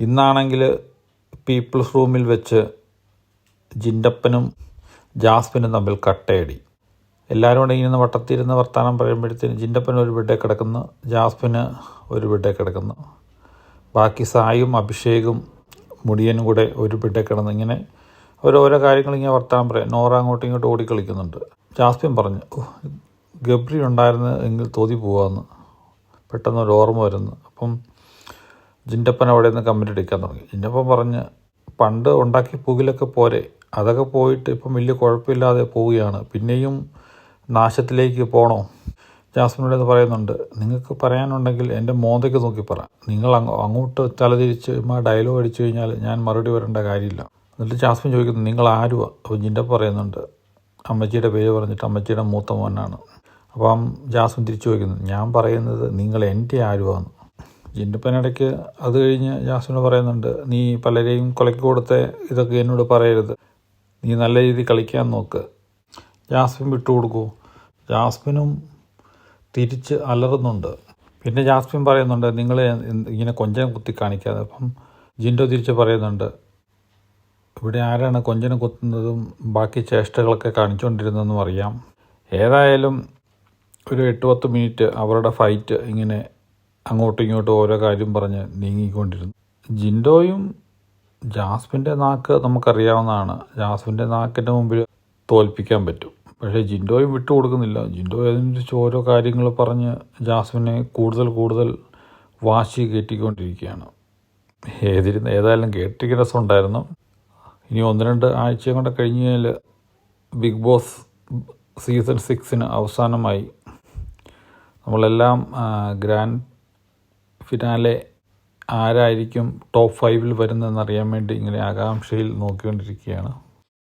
ഇന്നാണെങ്കിൽ പീപ്പിൾസ് റൂമിൽ വെച്ച് ജിൻഡപ്പനും ജാസ്മിനും തമ്മിൽ കട്ടയടി. എല്ലാവരും കൂടെ ഇങ്ങനെ വട്ടത്തിരുന്ന് വർത്തമാനം പറയുമ്പോഴത്തേന് ജിൻഡപ്പന് ഒരു ബെഡേ കിടക്കുന്നു ജാസ്മിന് ഒരു ബെഡേ കിടക്കുന്നു. ബാക്കി സായും അഭിഷേകും മുടിയനും കൂടെ ഒരു ബെഡേ കിടന്ന്. ഇങ്ങനെ ഓരോരോ കാര്യങ്ങൾ ഇങ്ങനെ വർത്താനം പറയാം. നോറ അങ്ങോട്ടും ഇങ്ങോട്ടും ഓടിക്കളിക്കുന്നുണ്ട്. ജാസ്മിൻ പറഞ്ഞു "ഓ, ഗബ്രി ഉണ്ടായിരുന്നു എങ്കിൽ തോതി പോവാമെന്ന് പെട്ടെന്ന് ഒരു ഓർമ്മ വരുന്നു. അപ്പം ജിൻഡപ്പൻ അവിടെ നിന്ന് കമ്പനി അടിക്കാൻ തുടങ്ങി. ജിൻഡപ്പൻ പറഞ്ഞ് പണ്ട് ഉണ്ടാക്കിയ പുകിലൊക്കെ പോരെ. അതൊക്കെ പോയിട്ട് ഇപ്പം വലിയ കുഴപ്പമില്ലാതെ പോവുകയാണ്. പിന്നെയും നാശത്തിലേക്ക് പോകണോ ജാസ്മിനോട് എന്ന് പറയുന്നുണ്ട്. നിങ്ങൾക്ക് പറയാനുണ്ടെങ്കിൽ എന്റെ മോന്തയ്ക്ക് നോക്കി പറ. നിങ്ങൾ അങ്ങോട്ട് തലതിരിച്ച് ആ ഡയലോഗ് അടിച്ചു കഴിഞ്ഞാൽ ഞാൻ മറുപടി വരേണ്ട കാര്യമില്ല. എന്നിട്ട് ജാസ്മിൻ ചോദിക്കുന്നു നിങ്ങൾ ആരുവാ? അപ്പോൾ ജിന്റെ പറയുന്നുണ്ട് അമ്മച്ചിയുടെ പേര് പറഞ്ഞിട്ട് അമ്മച്ചിയുടെ മൂത്ത മോനാണ്. അപ്പം ജാസ്മിൻ തിരിച്ചു ചോദിക്കുന്നു ഞാൻ പറയുന്നത് നിങ്ങൾ എന്റെ ആരുവാന്ന്? ജിൻഡപ്പനിടയ്ക്ക് അത് കഴിഞ്ഞ് ജാസ്മിന് പറയുന്നുണ്ട് നീ പലരെയും കൊലയ്ക്ക് കൊടുത്ത ഇതൊക്കെ എന്നോട് പറയരുത്. നീ നല്ല രീതിയിൽ കളിക്കാൻ നോക്ക്. ജാസ്മിൻ വിട്ടുകൊടുക്കൂ ജാസ്മിനും തിരിച്ച് അലറുന്നുണ്ട്. പിന്നെ ജാസ്മിൻ പറയുന്നുണ്ട് നിങ്ങൾ ഇങ്ങനെ കൊഞ്ചനം കുത്തി കാണിക്കാതെ. അപ്പം ജിൻഡോ തിരിച്ച് പറയുന്നുണ്ട് ഇവിടെ ആരാണ് കൊഞ്ചനം കുത്തുന്നതും ബാക്കി ചേഷ്ടകളൊക്കെ കാണിച്ചുകൊണ്ടിരുന്നതെന്നും അറിയാം. ഏതായാലും ഒരു എട്ട് പത്ത് മിനിറ്റ് അവരുടെ ഫൈറ്റ് ഇങ്ങനെ അങ്ങോട്ടും ഇങ്ങോട്ടും ഓരോ കാര്യം പറഞ്ഞ് നീങ്ങിക്കൊണ്ടിരുന്നു. ജിൻഡോയും ജാസ്മിന്റെ നാക്ക് നമുക്കറിയാവുന്നതാണ്. ജാസ്മിന്റെ നാക്കിന്റെ മുമ്പിൽ തോൽപ്പിക്കാൻ പറ്റും. പക്ഷേ ജിൻഡോയും വിട്ടു കൊടുക്കുന്നില്ല. ജിൻഡോ അതിനനുസരിച്ച് ഓരോ കാര്യങ്ങൾ പറഞ്ഞ് ജാസ്മിനെ കൂടുതൽ കൂടുതൽ വാശി കയറ്റിക്കൊണ്ടിരിക്കുകയാണ് ഏതിരുന്ന് ഏതായാലും കേട്ടിരിക്കുന്ന രസമുണ്ടായിരുന്നു ഇനി ഒന്ന് രണ്ട് ആഴ്ചയും കൂടെ കഴിഞ്ഞ് കഴിഞ്ഞാൽ ബിഗ് ബോസ് സീസൺ സിക്സിന് അവസാനമായി. നമ്മളെല്ലാം ഗ്രാൻഡ് ഫിനാലെ ആരായിരിക്കും ടോപ്പ് ഫൈവിൽ വരുന്നതെന്നറിയാൻ വേണ്ടി ഇങ്ങനെ ആകാംക്ഷയിൽ നോക്കിക്കൊണ്ടിരിക്കുകയാണ്.